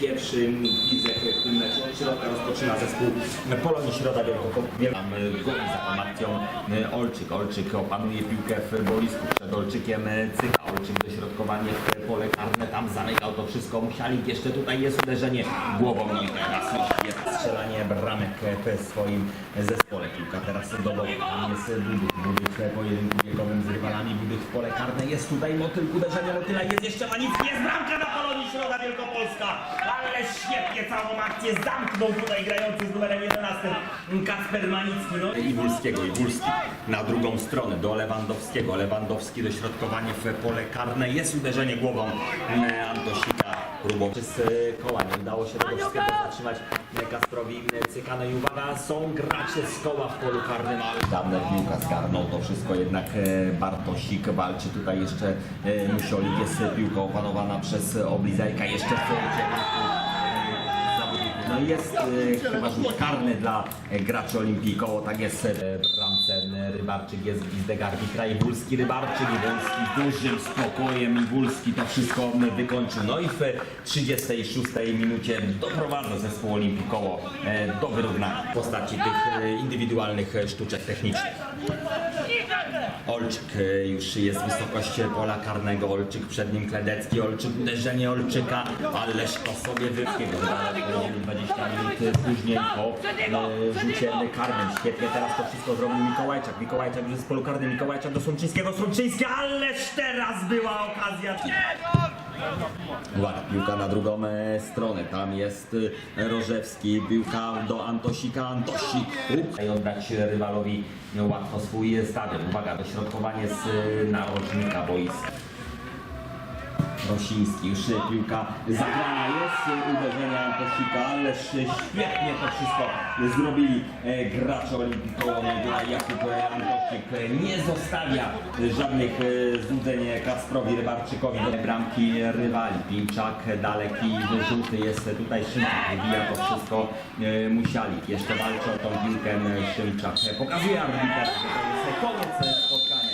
Pierwszy widzek w tym. Środka rozpoczyna zespół Polonii Środa Wielkopolska. Tam goni za akcją e, Olczyk. Olczyk opanuje piłkę w boisku. Przed Olczykiem e, Cyka. Olczyk dośrodkowanie w pole karne. Tam zamykał to wszystko. Musialik jeszcze tutaj jest uderzenie głową i teraz jest strzelanie bramek w swoim zespole. Piłka teraz do boku. Tam jest Budych. Budych w pojedynku biegowym z rywalami. Budych w pole karne. Jest tutaj motyl. Uderzenie motyla. Jest jeszcze Manicki. Jest bramka na Polonii Środa Wielkopolska. Ale świetnie całą akcję zamknął tutaj grający z numerem 11 Kasper Manicki. No. I Wólskiego, i Wólski na drugą stronę do Lewandowskiego. Lewandowski dośrodkowanie w pole karne. Jest uderzenie głową e. Próbował z e, koła. Nie udało się tego wszystkiego zatrzymać Kasprowi Cyka. No i uwaga, są gracze z koła w polu karnym, ale dawne piłka zgarnął to wszystko. Jednak e, Bartosik walczy tutaj jeszcze e, Musiolik. Jest piłka opanowana przez Oblizajka. Jeszcze w. No jest e, chyba rzut karny dla e, graczy Olimpii tak jest e, bramce e, Rybarczyk, jest Gizdegardi, kraj Wólski, Rybarczyk i Wólski dużym spokojem i Wólski to wszystko e, wykończył. No i w 36 minucie doprowadza zespół Olimpii Koło e, do wyrównania w postaci tych indywidualnych sztuczek technicznych. Olczyk e, już jest wysokość pola karnego, Olczyk przed nim Kledecki, Olczyk uderzenie Olczyka, ależ to sobie wypkiego 20 minut później po e, rzucie karnym. Świetnie teraz to wszystko zrobił Mikołajczak, Mikołajczak już jest w polu karnym, Mikołajczak do Sączyńskiego, Sączyński, ależ teraz była okazja. Uwaga, piłka na drugą e, stronę, tam jest e, Rożewski, piłka do Antosika, Antosik i oddać rywalowi łatwo swój stadion. Uwaga, dośrodkowanie z e, narożnika boiska. Rosiński, już e, piłka zagrana jest, e, uderzenie Antosika, ależ świetnie to wszystko zrobili e, gracze Kołonia. Jakub e, Antosik e, nie zostawia e, żadnych e, złudzeń Kasprowi Rybarczykowi bramki rywali. Pinczak, e, daleki wyrzuty, jest e, tutaj Szymczak, wybija to wszystko e, Musialik. Jeszcze walczy o tą piłkę e, Szymczak. E, Pokazuje arbiter, że to jest koniec e, spotkania.